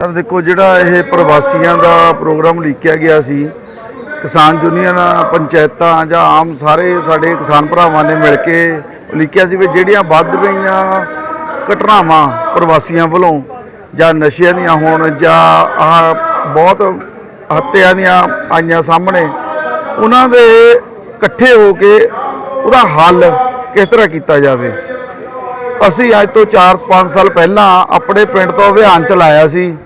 Sir ਦੇਖੋ ਜਿਹੜਾ ਇਹ ਪ੍ਰਵਾਸੀਆਂ ਦਾ ਪ੍ਰੋਗਰਾਮ ਲਿਖਿਆ ਗਿਆ ਸੀ, ਕਿਸਾਨ ਯੂਨੀਅਨ, ਪੰਚਾਇਤਾਂ ਜਾਂ ਆਮ ਸਾਰੇ ਸਾਡੇ ਕਿਸਾਨ ਭਰਾਵਾਂ ਨੇ ਮਿਲ ਕੇ ਲਿਖਿਆ ਸੀ ਵੀ ਜਿਹੜੀਆਂ ਵੱਧ ਪਈਆਂ ਘਟਨਾਵਾਂ ਪ੍ਰਵਾਸੀਆਂ ਵੱਲੋਂ ਜਾਂ ਨਸ਼ਿਆਂ ਦੀਆਂ ਹੋਣ ਜਾਂ ਆਹ ਬਹੁਤ ਹੱਤਿਆਂ ਦੀਆਂ ਆਈਆਂ ਸਾਹਮਣੇ, ਉਹਨਾਂ ਦੇ ਇਕੱਠੇ ਹੋ ਕੇ ਉਹਦਾ ਹੱਲ ਕਿਸ ਤਰ੍ਹਾਂ ਕੀਤਾ ਜਾਵੇ? ਅਸੀਂ ਅੱਜ ਤੋਂ 4-5 ਸਾਲ ਪਹਿਲਾਂ ਆਪਣੇ ਪਿੰਡ ਤੋਂ ਅਭਿਆਨ ਚਲਾਇਆ ਸੀ।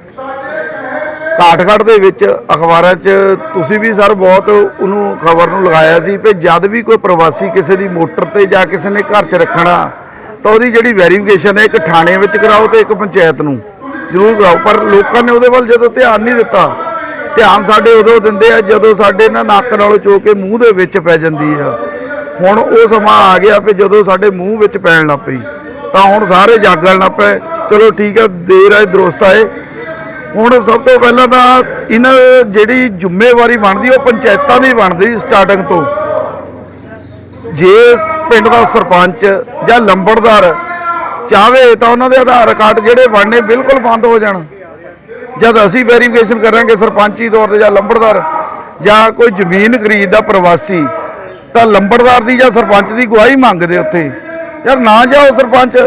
ਕਾਠਗੜ੍ਹ ਦੇ ਵਿੱਚ ਅਖਬਾਰਾਂ 'ਚ ਤੁਸੀਂ ਵੀ ਸਰ ਬਹੁਤ ਉਹਨੂੰ ਖਬਰ ਨੂੰ ਲਗਾਇਆ ਸੀ ਕਿ ਜਦ ਵੀ ਕੋਈ ਪ੍ਰਵਾਸੀ ਕਿਸੇ ਦੀ ਮੋਟਰ ਤੇ ਜਾਂ ਕਿਸੇ ਨੇ ਘਰ 'ਚ ਰੱਖਣਾ, ਤਾਂ ਉਹਦੀ ਜਿਹੜੀ ਵੈਰੀਫਿਕੇਸ਼ਨ ਹੈ ਇੱਕ ਥਾਣੇ ਵਿੱਚ ਕਰਾਓ ਤੇ ਇੱਕ ਪੰਚਾਇਤ ਨੂੰ ਜ਼ਰੂਰ ਕਰਾਓ। ਪਰ ਲੋਕਾਂ ਨੇ ਉਹਦੇ ਵੱਲ ਜਦੋਂ ਧਿਆਨ ਨਹੀਂ ਦਿੱਤਾ, ਧਿਆਨ ਸਾਡੇ ਉਦੋਂ ਦਿੰਦੇ ਆ ਜਦੋਂ ਸਾਡੇ ਨਾ ਨੱਕ ਨਾਲੋਂ ਚੋ ਕੇ ਮੂੰਹ ਦੇ ਵਿੱਚ ਪੈ ਜਾਂਦੀ ਆ। ਹੁਣ ਉਹ ਸਮਾਂ ਆ ਗਿਆ ਕਿ ਜਦੋਂ ਸਾਡੇ ਮੂੰਹ ਵਿੱਚ ਪੈਣ ਲੱਗ ਪਈ, ਤਾਂ ਹੁਣ ਸਾਰੇ ਜਾਗਣ ਲੱਗ ਪਏ। ਚਲੋ ਠੀਕ ਆ, ਦੇਰ ਆਏ ਦਰੁਸਤ ਆਏ ਹੁਣ ਸਭ ਤੋਂ ਪਹਿਲਾਂ ਤਾਂ ਇਹਨਾਂ ਜਿਹੜੀ ਜ਼ਿੰਮੇਵਾਰੀ ਬਣਦੀ, ਉਹ ਪੰਚਾਇਤਾਂ ਦੀ ਬਣਦੀ ਸਟਾਰਟਿੰਗ ਤੋਂ। ਜੇ ਪਿੰਡ ਦਾ ਸਰਪੰਚ ਜਾਂ ਲੰਬੜਦਾਰ ਚਾਹਵੇ ਤਾਂ ਉਹਨਾਂ ਦੇ ਆਧਾਰ ਕਾਰਡ ਜਿਹੜੇ ਬਣਨੇ ਬਿਲਕੁਲ ਬੰਦ ਹੋ ਜਾਣ। ਜਦ ਅਸੀਂ ਵੈਰੀਫਿਕੇਸ਼ਨ ਕਰਾਂਗੇ ਸਰਪੰਚੀ ਤੌਰ ਤੇ ਜਾਂ ਲੰਬੜਦਾਰ ਜਾਂ ਕੋਈ ਜ਼ਮੀਨ ਖਰੀਦਦਾ ਪ੍ਰਵਾਸੀ, ਤਾਂ ਲੰਬੜਦਾਰ ਦੀ ਜਾਂ ਸਰਪੰਚ ਦੀ ਗਵਾਹੀ ਮੰਗਦੇ ਉੱਥੇ। ਯਾਰ ਨਾ ਜਾਓ ਸਰਪੰਚ।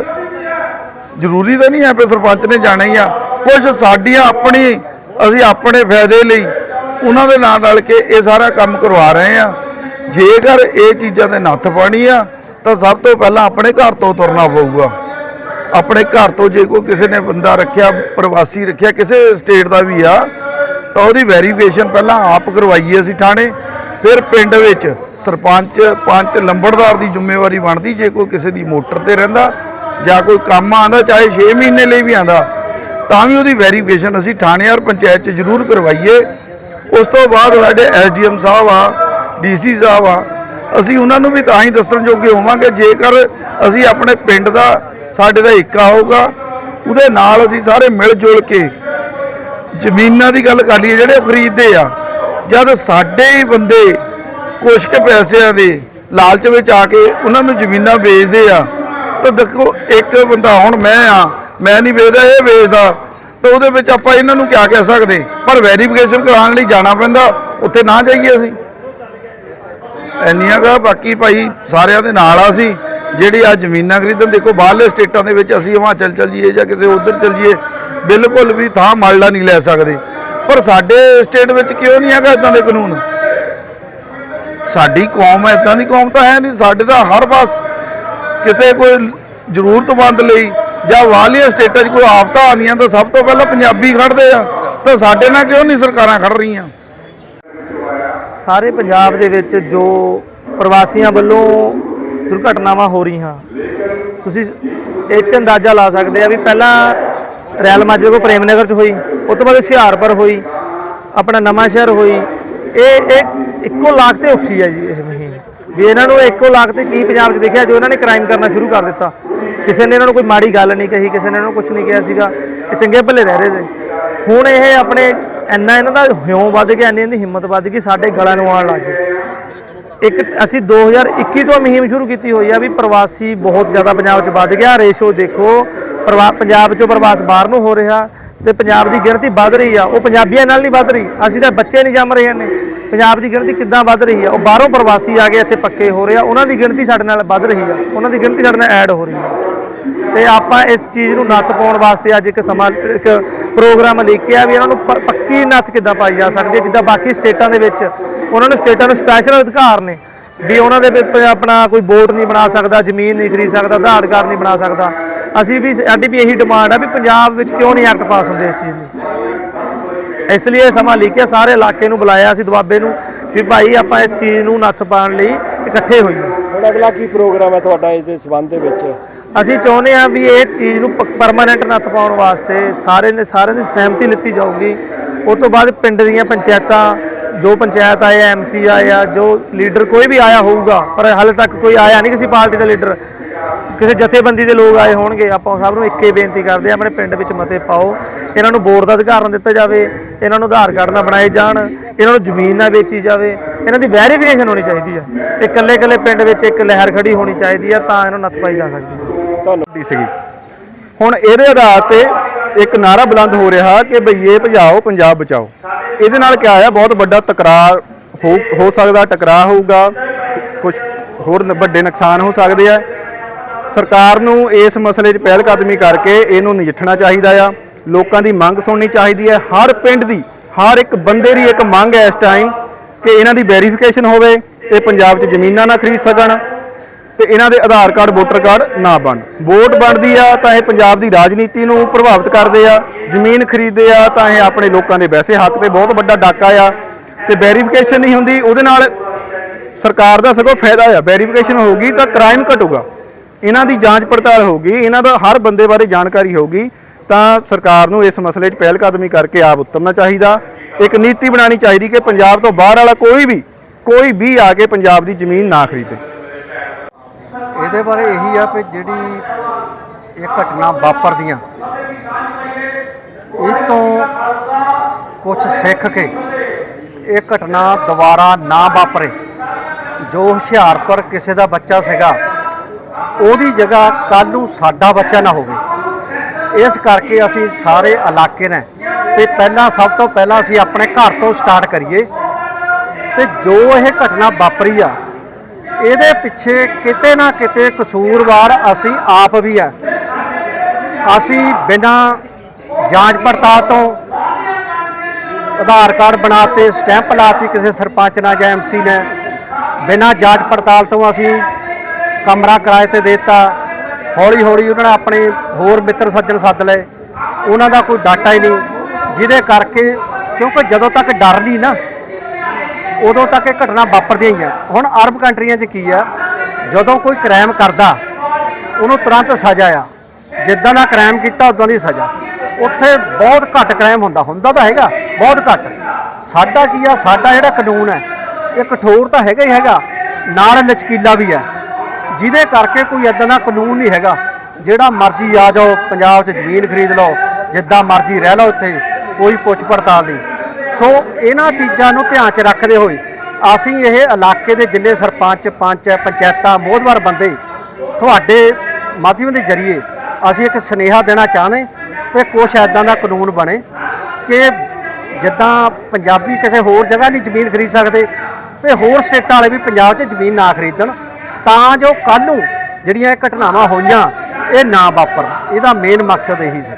ਜ਼ਰੂਰੀ ਤਾਂ ਨਹੀਂ ਹੈ ਵੀ ਸਰਪੰਚ ਨੇ ਜਾਣਾ ਹੀ ਆ। ਕੁਝ ਸਾਡੀਆਂ ਆਪਣੀ, ਅਸੀਂ ਆਪਣੇ ਫਾਇਦੇ ਲਈ ਉਹਨਾਂ ਦੇ ਨਾਲ ਰਲ ਕੇ ਇਹ ਸਾਰਾ ਕੰਮ ਕਰਵਾ ਰਹੇ ਆ ਜੇਕਰ ਇਹ ਚੀਜ਼ਾਂ ਦੇ ਨੱਥ ਪਾਣੀ ਆ ਤਾਂ ਸਭ ਤੋਂ ਪਹਿਲਾਂ ਆਪਣੇ ਘਰ ਤੋਂ ਤੁਰਨਾ ਪਊਗਾ। ਆਪਣੇ ਘਰ ਤੋਂ ਜੇ ਕੋਈ ਕਿਸੇ ਨੇ ਬੰਦਾ ਰੱਖਿਆ, ਪ੍ਰਵਾਸੀ ਰੱਖਿਆ, ਕਿਸੇ ਸਟੇਟ ਦਾ ਵੀ ਆ, ਤਾਂ ਉਹਦੀ ਵੈਰੀਫਿਕੇਸ਼ਨ ਪਹਿਲਾਂ ਆਪ ਕਰਵਾਈਏ ਅਸੀਂ ਥਾਣੇ। ਫਿਰ ਪਿੰਡ ਵਿੱਚ ਸਰਪੰਚ, ਪੰਚ, ਲੰਬੜਦਾਰ ਦੀ ਜ਼ਿੰਮੇਵਾਰੀ ਬਣਦੀ, ਜੇ ਕੋਈ ਕਿਸੇ ਦੀ ਮੋਟਰ ਤੇ ਰਹਿੰਦਾ ਜਾਂ ਕੋਈ ਕੰਮ ਆਂਦਾ ਚਾਹੇ 6 ਮਹੀਨੇ ਲਈ ਵੀ ਆਂਦਾ ਤਾਂ ਵੀ ਉਹਦੀ ਵੈਰੀਫਿਕੇਸ਼ਨ ਅਸੀਂ ਥਾਣੇ ਔਰ ਪੰਚਾਇਤ 'ਚ ਜ਼ਰੂਰ ਕਰਵਾਈਏ। ਉਸ ਤੋਂ ਬਾਅਦ ਸਾਡੇ ਐਸਡੀਐਮ ਸਾਹਿਬ ਆ, ਡੀਸੀ ਸਾਹਿਬ ਆ, ਅਸੀਂ ਉਹਨਾਂ ਨੂੰ ਵੀ ਤਾਂ ਹੀ ਦੱਸਣ ਜੋਗੇ ਹੋਵਾਂਗੇ, ਜੇਕਰ ਅਸੀਂ ਆਪਣੇ ਪਿੰਡ ਦਾ, ਸਾਡੇ ਦਾ ਏਕਾ ਹੋਊਗਾ, ਉਹਦੇ ਨਾਲ ਅਸੀਂ ਸਾਰੇ ਮਿਲ ਜੁਲ ਕੇ ਜ਼ਮੀਨਾਂ ਦੀ ਗੱਲ ਕਰ ਲਈਏ, ਜਿਹੜੇ ਉਹ ਖਰੀਦਦੇ ਆ, ਜਦ ਸਾਡੇ ਹੀ ਬੰਦੇ ਕੁਛ ਕੁ ਪੈਸਿਆਂ ਦੇ ਲਾਲਚ ਵਿੱਚ ਆ ਕੇ ਉਹਨਾਂ ਨੂੰ ਜ਼ਮੀਨਾਂ ਵੇਚਦੇ ਆ, ਤਾਂ ਦੇਖੋ ਇੱਕ ਬੰਦਾ ਹੁਣ ਮੈਂ ਆ ਮੈਂ ਨਹੀਂ ਵੇਚਦਾ, ਇਹ ਵੇਚਦਾ। ਤਾਂ ਉਹਦੇ ਵਿੱਚ ਆਪਾਂ ਇਹਨਾਂ ਨੂੰ ਕਿਆ ਕਹਿ ਸਕਦੇ? ਪਰ ਵੈਰੀਫਿਕੇਸ਼ਨ ਕਰਾਉਣ ਲਈ ਜਾਣਾ ਪੈਂਦਾ, ਉੱਥੇ ਨਾ ਜਾਈਏ ਅਸੀਂ। ਇੰਨੀਆਂ ਦਾ ਬਾਕੀ ਭਾਈ ਸਾਰਿਆਂ ਦੇ ਨਾਲ ਆ ਅਸੀਂ। ਜਿਹੜੀ ਆ ਜ਼ਮੀਨਾਂ ਖਰੀਦਣ, ਦੇਖੋ ਬਾਹਰਲੇ ਸਟੇਟਾਂ ਦੇ ਵਿੱਚ ਅਸੀਂ ਹਿਮਾਚਲ ਚੱਲ ਜਾਈਏ ਜਾਂ ਕਿਸੇ ਉਧਰ ਚੱਲ ਜਾਈਏ ਬਿਲਕੁਲ ਵੀ ਥਾਂ ਮਾਲੜਾ ਨਹੀਂ ਲੈ ਸਕਦੇ। ਪਰ ਸਾਡੇ ਸਟੇਟ ਵਿੱਚ ਕਿਉਂ ਨਹੀਂ ਹੈਗਾ ਇਦਾਂ ਦੇ ਕਾਨੂੰਨ? ਸਾਡੀ ਕੌਮ ਇਦਾਂ ਦੀ ਕੌਮ ਤਾਂ ਹੈ ਨਹੀਂ, ਸਾਡੇ ਤਾਂ ਹਰ ਪਾਸ ਕਿਤੇ ਕੋਈ ਜ਼ਰੂਰਤਮੰਦ ਲਈ ਜਾਂ ਵਾਲੀਆਂ ਸਟੇਟਾਂ 'ਚ ਕੋਈ ਆਫਤਾਂ ਆਉਂਦੀਆਂ ਤਾਂ ਸਭ ਤੋਂ ਪਹਿਲਾਂ ਪੰਜਾਬੀ ਖੜਦੇ ਆ। ਤਾਂ ਸਾਡੇ ਨਾਲ ਕਿਉਂ ਨਹੀਂ ਸਰਕਾਰਾਂ ਖੜ ਰਹੀਆਂ? ਸਾਰੇ ਪੰਜਾਬ ਦੇ ਵਿੱਚ ਜੋ ਪ੍ਰਵਾਸੀਆਂ ਵੱਲੋਂ ਦੁਰਘਟਨਾਵਾਂ ਹੋ ਰਹੀਆਂ, ਤੁਸੀਂ ਇੱਕ ਅੰਦਾਜ਼ਾ ਲਾ ਸਕਦੇ ਆ ਵੀ ਪਹਿਲਾਂ ਰੈਲ ਮਾਜਰੇ ਕੋ ਪ੍ਰੇਮ ਨਗਰ ਚ ਹੋਈ ਉਸ ਤੋਂ ਬਾਅਦ ਹੁਸ਼ਿਆਰਪੁਰ ਹੋਈ, ਆਪਣਾ ਨਵਾਂ ਸ਼ਹਿਰ ਹੋਈ। ਇਹ ਇਹ ਇੱਕੋ ਲਾਖ ਤੇ ਉੱਠੀ ਹੈ ਜੀ ਇਹ ਮੁਹਿੰਮ ਵੀ ਇਹਨਾਂ ਨੂੰ ਇੱਕੋ ਲਾਖ ਤੇ ਕੀ ਪੰਜਾਬ 'ਚ ਦੇਖਿਆ ਜੋ ਇਹਨਾਂ ਨੇ ਕ੍ਰਾਈਮ ਕਰਨਾ ਸ਼ੁਰੂ ਕਰ ਦਿੱਤਾ। ਕਿਸੇ ਨੇ ਇਹਨਾਂ ਨੂੰ ਕੋਈ ਮਾੜੀ ਗੱਲ ਨਹੀਂ ਕਹੀ, ਕਿਸੇ ਨੇ ਇਹਨਾਂ ਨੂੰ ਕੁਝ ਨਹੀਂ ਕਿਹਾ ਸੀਗਾ। ਇਹ ਚੰਗੇ ਭਲੇ ਰਹਿ ਰਹੇ ਸੀ। ਹੁਣ ਇਹ ਆਪਣੇ ਇੰਨਾ ਇਹਨਾਂ ਦਾ ਹਿਉਂ ਵੱਧ ਗਿਆ, ਇੰਨੀ ਇਹਨਾਂ ਹਿੰਮਤ ਵੱਧ ਗਈ, ਸਾਡੇ ਗਲਾਂ ਨੂੰ ਆਉਣ ਲੱਗ ਗਏ ਇੱਕ ਅਸੀਂ 2021 ਤੋਂ ਮੁਹਿੰਮ ਸ਼ੁਰੂ ਕੀਤੀ ਹੋਈ ਆ ਵੀ ਪ੍ਰਵਾਸੀ ਬਹੁਤ ਜ਼ਿਆਦਾ ਪੰਜਾਬ 'ਚ ਵੱਧ ਗਿਆ। ਰੇਸ਼ੋ ਦੇਖੋ, ਪ੍ਰਵਾ, ਪੰਜਾਬ 'ਚੋਂ ਪ੍ਰਵਾਸ ਬਾਹਰ ਨੂੰ ਹੋ ਰਿਹਾ ਤੇ ਪੰਜਾਬ ਦੀ ਗਿਣਤੀ ਵੱਧ ਰਹੀ ਆ। ਉਹ ਪੰਜਾਬੀਆਂ ਨਾਲ ਨਹੀਂ ਵੱਧ ਰਹੀ। ਅਸੀਂ ਤਾਂ ਬੱਚੇ ਨਹੀਂ ਜੰਮ ਰਹੇ ਨੇ ਪੰਜਾਬ ਦੀ ਗਿਣਤੀ ਕਿੱਦਾਂ ਵੱਧ ਰਹੀ ਆ? ਉਹ ਬਾਹਰੋਂ ਪ੍ਰਵਾਸੀ ਆ ਕੇ ਇੱਥੇ ਪੱਕੇ ਹੋ ਰਹੇ ਆ। ਉਹਨਾਂ ਦੀ ਗਿਣਤੀ ਸਾਡੇ ਨਾਲ ਵੱਧ ਰਹੀ ਆ। ਉਹਨਾਂ ਦੀ ਗਿਣਤੀ ਸਾਡੇ ਨਾਲ ਐਡ ਹੋ ਰਹੀ ਆ। ਤੇ ਆਪਾਂ ਇਸ ਚੀਜ਼ ਨੂੰ ਨੱਥ ਪਾਉਣ ਵਾਸਤੇ ਅੱਜ ਇੱਕ ਸਮਾਂ, ਇੱਕ ਪ੍ਰੋਗਰਾਮ ਲਿਖਿਆ ਵੀ ਇਹਨਾਂ ਨੂੰ ਪੱਕੀ ਨੱਥ ਕਿੱਦਾਂ ਪਾਈ ਜਾ ਸਕਦੀ ਹੈ, ਜਿੱਦਾਂ ਬਾਕੀ ਸਟੇਟਾਂ ਦੇ ਵਿੱਚ ਉਹਨਾਂ ਨੂੰ ਸਟੇਟਾਂ ਨੂੰ ਸਪੈਸ਼ਲ ਅਧਿਕਾਰ ਨੇ ਵੀ ਉਹਨਾਂ ਦੇ ਵਿੱਚ ਆਪਣਾ ਕੋਈ ਬੋਰਡ ਨਹੀਂ ਬਣਾ ਸਕਦਾ, ਜ਼ਮੀਨ ਨਹੀਂ ਖਰੀਦ ਸਕਦਾ, ਆਧਾਰ ਕਾਰਡ ਨਹੀਂ ਬਣਾ ਸਕਦਾ। ਅਸੀਂ ਵੀ ਸਾਡੀ ਵੀ ਇਹੀ ਡਿਮਾਂਡ ਆ ਵੀ ਪੰਜਾਬ ਵਿੱਚ ਕਿਉਂ ਨਹੀਂ ਐਕਟ ਪਾਸ ਹੁੰਦੇ ਇਸ ਚੀਜ਼ ਲਈ ਇਸ ਲਈ ਇਹ ਸਮਾਂ ਲਿਖਿਆ, ਸਾਰੇ ਇਲਾਕੇ ਨੂੰ ਬੁਲਾਇਆ ਅਸੀਂ ਦੁਆਬੇ ਨੂੰ ਵੀ ਭਾਈ ਆਪਾਂ ਇਸ ਚੀਜ਼ ਨੂੰ ਨੱਥ ਪਾਉਣ ਲਈ ਇਕੱਠੇ ਹੋਈਏ। ਹੁਣ ਅਗਲਾ ਕੀ ਪ੍ਰੋਗਰਾਮ ਹੈ ਤੁਹਾਡਾ ਇਸ ਦੇ ਸਬੰਧ ਦੇ ਵਿੱਚ? ਅਸੀਂ ਚਾਹੁੰਦੇ ਹਾਂ ਵੀ ਇਹ ਚੀਜ਼ ਨੂੰ ਪਰਮਾਨੈਂਟ ਨੱਥ ਪਾਉਣ ਵਾਸਤੇ ਸਾਰੇ ਨੇ ਸਾਰਿਆਂ ਦੀ ਸਹਿਮਤੀ ਲਿੱਤੀ ਜਾਊਗੀ। ਉਸ ਤੋਂ ਬਾਅਦ ਪਿੰਡ ਦੀਆਂ ਪੰਚਾਇਤਾਂ, ਜੋ ਪੰਚਾਇਤ ਆਏ ਐਮਸੀ ਆਏ ਆ, ਜੋ ਲੀਡਰ ਕੋਈ ਵੀ ਆਇਆ ਹੋਊਗਾ, ਪਰ ਹਾਲੇ ਤੱਕ ਕੋਈ ਆਇਆ ਨਹੀਂ ਕਿਸੇ ਪਾਰਟੀ ਦਾ ਲੀਡਰ। ਕਿਸੇ ਜਥੇਬੰਦੀ ਦੇ ਲੋਕ ਆਏ ਹੋਣਗੇ, ਆਪਾਂ ਸਭ ਨੂੰ ਇੱਕੇ ਬੇਨਤੀ ਕਰਦੇ ਆ ਆਪਣੇ ਪਿੰਡ ਵਿੱਚ ਮਤੇ ਪਾਓ। ਇਹਨਾਂ ਨੂੰ ਵੋਟ ਦਾ ਅਧਿਕਾਰ ਨਾ ਦਿੱਤਾ ਜਾਵੇ, ਇਹਨਾਂ ਨੂੰ ਆਧਾਰ ਕਾਰਡ ਨਾ ਬਣਾਏ ਜਾਣ, ਇਹਨਾਂ ਨੂੰ ਜ਼ਮੀਨ ਨਾ ਵੇਚੀ ਜਾਵੇ। ਇਹਨਾਂ ਦੀ ਵੈਰੀਫਿਕੇਸ਼ਨ ਹੋਣੀ ਚਾਹੀਦੀ ਆ। ਇਹ ਇਕੱਲੇ ਇਕੱਲੇ ਪਿੰਡ ਵਿੱਚ ਇੱਕ ਲਹਿਰ ਖੜੀ ਹੋਣੀ ਚਾਹੀਦੀ ਆ, ਤਾਂ ਇਹਨੂੰ ਨੱਥ ਪਾਈ ਜਾ ਸਕਦੀ ਹੈ ਤੁਹਾਨੂੰ ਸੀਗੀ। ਹੁਣ ਇਹਦੇ ਆਧਾਰ ਤੇ ਇੱਕ ਨਾਰਾ ਬੁਲੰਦ ਹੋ ਰਿਹਾ ਕਿ ਭਈਏ ਭਜਾਓ, ਪੰਜਾਬ ਬਚਾਓ। ਇਹਦੇ ਨਾਲ ਕਿਆ ਆ ਬਹੁਤ ਵੱਡਾ ਤਕਰਾਰ ਹੋ ਹੋ ਸਕਦਾ, ਟਕਰਾਅ ਹੋਊਗਾ। ਕੁਝ ਹੋਰ ਵੱਡੇ ਨੁਕਸਾਨ ਹੋ ਸਕਦੇ ਆ। ਸਰਕਾਰ ਨੂੰ ਇਸ ਮਸਲੇ 'ਚ ਪਹਿਲ ਕਦਮੀ ਕਰਕੇ ਇਹਨੂੰ ਨਜਿੱਠਣਾ ਚਾਹੀਦਾ ਆ। ਲੋਕਾਂ ਦੀ ਮੰਗ ਸੁਣਨੀ ਚਾਹੀਦੀ ਹੈ। ਹਰ ਪਿੰਡ ਦੀ, ਹਰ ਇੱਕ ਬੰਦੇ ਦੀ ਇੱਕ ਮੰਗ ਹੈ ਇਸ ਟਾਈਮ ਕਿ ਇਹਨਾਂ ਦੀ ਵੈਰੀਫਿਕੇਸ਼ਨ ਹੋਵੇ, ਇਹ ਪੰਜਾਬ 'ਚ ਜ਼ਮੀਨਾਂ ਨਾ ਖਰੀਦ ਸਕਣ। ਤੇ ਇਹਨਾਂ ਦੇ ਆਧਾਰ ਕਾਰਡ, ਵੋਟਰ ਕਾਰਡ ਨਾ ਬਣ। ਵੋਟ ਬਣਦੀ ਆ ਤਾਂ ਇਹ ਪੰਜਾਬ ਦੀ ਰਾਜਨੀਤੀ ਨੂੰ ਪ੍ਰਭਾਵਿਤ ਕਰਦੇ ਆ, ਜ਼ਮੀਨ ਖਰੀਦਦੇ ਆ ਤਾਂ ਇਹ ਆਪਣੇ ਲੋਕਾਂ ਦੇ ਵੈਸੇ ਹੱਕ ਤੇ ਬਹੁਤ ਵੱਡਾ ਡਾਕਾ ਆ ਤੇ ਵੈਰੀਫਿਕੇਸ਼ਨ ਨਹੀਂ ਹੁੰਦੀ, ਉਹਦੇ ਨਾਲ ਸਰਕਾਰ ਦਾ ਸਗੋਂ ਫਾਇਦਾ ਆ। ਵੈਰੀਫਿਕੇਸ਼ਨ ਹੋਊਗੀ ਤਾਂ ਕ੍ਰਾਈਮ ਘਟੂਗਾ। ਇਹਨਾਂ ਦੀ ਜਾਂਚ ਪੜਤਾਲ ਹੋਊਗੀ, ਇਹਨਾਂ ਦਾ ਹਰ ਬੰਦੇ ਬਾਰੇ ਜਾਣਕਾਰੀ ਹੋਊਗੀ ਤਾਂ ਸਰਕਾਰ ਨੂੰ ਇਸ ਮਸਲੇ 'ਚ ਪਹਿਲ ਕਦਮੀ ਕਰਕੇ ਆਪ ਉਤਰਨਾ ਚਾਹੀਦਾ। ਇੱਕ ਨੀਤੀ ਬਣਾਉਣੀ ਚਾਹੀਦੀ ਕਿ ਪੰਜਾਬ ਤੋਂ ਬਾਹਰ ਵਾਲਾ ਕੋਈ ਵੀ ਕੋਈ ਵੀ ਆ ਕੇ ਪੰਜਾਬ ਦੀ ਜ਼ਮੀਨ ਨਾ ਖਰੀਦੇ। ਇਹਦੇ ਬਾਰੇ ਇਹੀ ਆ ਕਿ ਜਿਹੜੀ ਇਹ ਘਟਨਾ ਵਾਪਰਦੀਆਂ, ਇਹ ਤੋਂ ਕੁਝ ਸਿੱਖ ਕੇ ਇਹ ਘਟਨਾ ਦੁਬਾਰਾ ਨਾ ਵਾਪਰੇ। ਜੋ ਹੁਸ਼ਿਆਰਪੁਰ ਕਿਸੇ ਦਾ ਬੱਚਾ ਸੀਗਾ, ਉਹਦੀ ਜਗ੍ਹਾ ਕੱਲ ਨੂੰ ਸਾਡਾ ਬੱਚਾ ਨਾ ਹੋਵੇ। ਇਸ ਕਰਕੇ ਅਸੀਂ ਸਾਰੇ ਇਲਾਕੇ ਨੇ ਤੇ ਪਹਿਲਾਂ ਸਭ ਤੋਂ ਪਹਿਲਾਂ ਅਸੀਂ ਆਪਣੇ ਘਰ ਤੋਂ ਸਟਾਰਟ ਕਰੀਏ। ਤੇ ਜੋ ਇਹ ਘਟਨਾ ਵਾਪਰੀ ਆ ਇਹਦੇ ਪਿੱਛੇ ਕਿਤੇ ਨਾ ਕਿਤੇ ਕਸੂਰਵਾਰ ਅਸੀਂ ਆਪ ਵੀ ਆ। ਅਸੀਂ ਬਿਨਾਂ ਜਾਂਚ ਪੜਤਾਲ ਤੋਂ ਆਧਾਰ ਕਾਰਡ ਬਣਾਤੇ, ਸਟੈਂਪ ਲਾਤੀ ਕਿਸੇ ਸਰਪੰਚ ਨਾਲ ਜਾਂ ਐਮਸੀ ਨੇ। ਬਿਨਾਂ ਜਾਂਚ ਪੜਤਾਲ ਤੋਂ ਅਸੀਂ ਕਮਰਾ ਕਿਰਾਏ ਤੇ ਦੇਤਾ। ਹੌਲੀ ਹੌਲੀ ਉਹਨਾਂ ਨੇ ਆਪਣੇ ਹੋਰ ਮਿੱਤਰ ਸੱਜਣ ਸੱਦ ਲਏ। ਉਹਨਾਂ ਦਾ ਕੋਈ ਡਾਟਾ ਹੀ ਨਹੀਂ। ਜਿਹਦੇ ਕਰਕੇ ਕਿਉਂਕਿ ਜਦੋਂ ਤੱਕ ਡਰ ਨਹੀਂ ਨਾ ਉਦੋਂ ਤੱਕ ਇਹ ਘਟਨਾ ਵਾਪਰਦੀਆਂ ਹੀ ਆ। ਹੁਣ ਅਰਬ ਕੰਟਰੀਆਂ 'ਚ ਕੀ ਆ, ਜਦੋਂ ਕੋਈ ਕ੍ਰਾਈਮ ਕਰਦਾ, ਉਹਨੂੰ ਤੁਰੰਤ ਸਜ਼ਾ ਆ। ਜਿੱਦਾਂ ਦਾ ਕ੍ਰਾਈਮ ਕੀਤਾ, ਉਦਾਂ ਦੀ ਸਜ਼ਾ। ਉੱਥੇ ਬਹੁਤ ਘੱਟ ਕ੍ਰਾਈਮ ਹੁੰਦਾ। ਹੁੰਦਾ ਤਾਂ ਹੈਗਾ, ਬਹੁਤ ਘੱਟ। ਸਾਡਾ ਕੀ ਆ, ਸਾਡਾ ਜਿਹੜਾ ਕਾਨੂੰਨ ਹੈ, ਇਹ ਕਠੋਰ ਤਾਂ ਹੈਗਾ ਹੀ ਹੈਗਾ। ਨਾਲ ਲਚਕੀਲਾ ਵੀ ਹੈ। ਜਿਹਦੇ ਕਰਕੇ ਕੋਈ ਇਦਾਂ ਦਾ ਕਾਨੂੰਨ ਨਹੀਂ ਹੈਗਾ। ਜਿਹੜਾ ਮਰਜ਼ੀ ਆ ਜਾਓ, ਪੰਜਾਬ 'ਚ ਜ਼ਮੀਨ ਖਰੀਦ ਲਓ, ਜਿੱਦਾਂ ਮਰਜ਼ੀ ਰਹਿ ਲਓ ਇੱਥੇ ਕੋਈ ਪੁੱਛ ਪੜਤਾਲ ਨਹੀਂ। ਸੋ ਇਹਨਾਂ ਚੀਜ਼ਾਂ ਨੂੰ ਧਿਆਨ 'ਚ ਰੱਖਦੇ ਹੋਏ ਅਸੀਂ ਇਹ ਇਲਾਕੇ ਦੇ ਜਿੰਨੇ ਸਰਪੰਚ, ਪੰਚ, ਪੰਚਾਇਤਾਂ, ਮੋਹਦਵਾਰ ਬੰਦੇ ਤੁਹਾਡੇ ਮਾਧਿਅਮ ਦੇ ਜ਼ਰੀਏ ਅਸੀਂ ਇੱਕ ਸੁਨੇਹਾ ਦੇਣਾ ਚਾਹੁੰਦੇ ਕਿ ਕੁਛ ਐਦਾਂ ਦਾ ਕਾਨੂੰਨ ਬਣੇ ਕਿ ਜਿੱਦਾਂ ਪੰਜਾਬੀ ਕਿਸੇ ਹੋਰ ਜਗ੍ਹਾ ਨਹੀਂ ਜ਼ਮੀਨ ਖਰੀਦ ਸਕਦੇ ਤੇ ਹੋਰ ਸਟੇਟਾਂ ਵਾਲੇ ਵੀ ਪੰਜਾਬ 'ਚ ਜ਼ਮੀਨ ਨਾ ਖਰੀਦਣ, ਤਾਂ ਜੋ ਕੱਲ ਨੂੰ ਜਿਹੜੀਆਂ ਇਹ ਘਟਨਾਵਾਂ ਹੋਈਆਂ, ਇਹ ਨਾ ਵਾਪਰ ਇਹਦਾ ਮੇਨ ਮਕਸਦ ਇਹੀ ਸੀ।